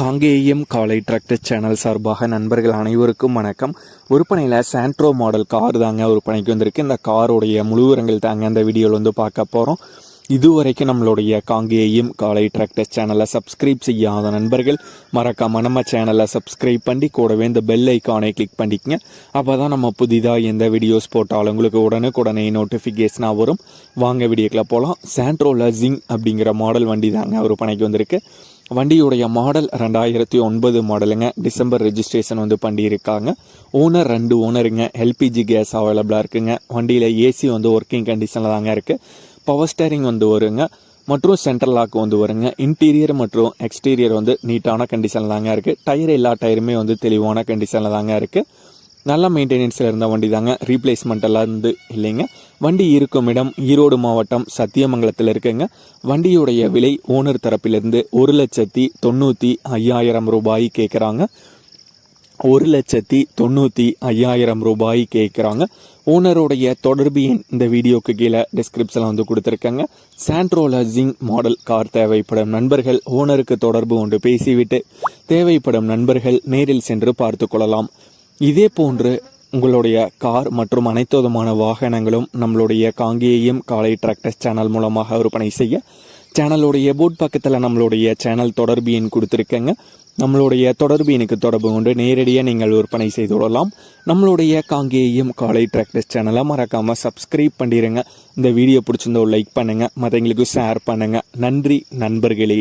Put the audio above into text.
காங்கேயம் காலை tractor channel சார்பாக நண்பர்கள் அனைவருக்கும் வணக்கம். விற்பனையில் சாண்ட்ரோ மாடல் கார் தாங்க விற்பனைக்கு வந்திருக்கு. இந்த காரோடைய முழுவரங்கள் தாங்க இந்த வீடியோவில் வந்து பார்க்க போகிறோம் இதுவரைக்கும் நம்மளுடைய காங்கேயம் காலை டிராக்டர் சேனலை சப்ஸ்கிரைப் செய்யாத நண்பர்கள் மறக்காம நம்ம சேனலை சப்ஸ்கிரைப் பண்ணி கூடவே இந்த பெல் ஐக்கானை கிளிக் பண்ணிக்கங்க. அப்போ தான் நம்ம புதிதாக எந்த வீடியோஸ் போட்டாலும் உங்களுக்கு உடனுக்குடனே நோட்டிஃபிகேஷனாக வரும். வாங்க வீடியோக்கில் போகலாம் சாண்ட்ரோல ஜிங் அப்படிங்கிற மாடல் வண்டி தாங்க ஒரு பணிக்கு வந்திருக்கு. வண்டியுடைய மாடல் ரெண்டாயிரத்தி ஒன்பது மாடலுங்க. டிசம்பர் ரெஜிஸ்ட்ரேஷன் வந்து பண்ணியிருக்காங்க. ஓனர் ரெண்டு ஓனருங்க எல்பிஜி கேஸ் அவைலபிளாக இருக்குங்க. வண்டியில் ஏசி வந்து ஒர்க்கிங் கண்டிஷனில் தாங்க இருக்குது பவர் ஸ்டேரிங் வந்து வருங்க. மற்றும் சென்ட்ரல் லாக் வந்து வருங்க. இன்டீரியர் மற்றும் எக்ஸ்டீரியர் வந்து நீட்டான கண்டிஷனில் தாங்க இருக்குது டயர் எல்லா டயருமே வந்து தெளிவான கண்டிஷனில் தாங்க இருக்குது நல்ல மெயின்டெனன்ஸில் இருந்த வண்டி தாங்க ரீப்ளேஸ்மெண்ட்டெல்லாம் இருந்து இல்லைங்க. வண்டி இருக்கும் இடம் ஈரோடு மாவட்டம் சத்தியமங்கலத்தில் இருக்குங்க. வண்டியுடைய விலை ஓனர் தரப்பிலிருந்து ஒரு லட்சத்தி தொண்ணூற்றி ஐயாயிரம் ரூபாய் கேட்குறாங்க ஒரு லட்சத்தி தொண்ணூற்றி ஐயாயிரம் ரூபாய் கேட்குறாங்க ஓனருடைய தொடர்பு எண் இந்த வீடியோக்கு கீழே டிஸ்கிரிப்ஷனில் வந்து கொடுத்துருக்கேங்க. சாண்ட்ரோல ஜிங் மாடல் கார் தேவைப்படும் நண்பர்கள் ஓனருக்கு தொடர்பு கொண்டு பேசிவிட்டு தேவைப்படும் நண்பர்கள் நேரில் சென்று பார்த்து கொள்ளலாம். இதே போன்று உங்களுடைய கார் மற்றும் அனைத்து விதமான வாகனங்களும் நம்மளுடைய காங்கேயம் காலை டிராக்டர்ஸ் சேனல் மூலமாக விற்பனை செய்ய சேனலுடைய போட் பக்கத்தில் நம்மளுடைய சேனல் தொடர்பு எண் கொடுத்துருக்கேங்க. நம்மளுடைய தொடர்பு எனக்கு தொடர்பு கொண்டு நேரடியாக நீங்கள் விற்பனை செய்து விடலாம் நம்மளுடைய காங்கேயம் காலை டிராக்டர்ஸ் சேனலை மறக்காமல் சப்ஸ்கிரைப் பண்ணிடுங்க இந்த வீடியோ பிடிச்சிருந்தோ லைக் பண்ணுங்கள் மற்றவங்களுக்கு ஷேர் பண்ணுங்கள் நன்றி நண்பர்களே.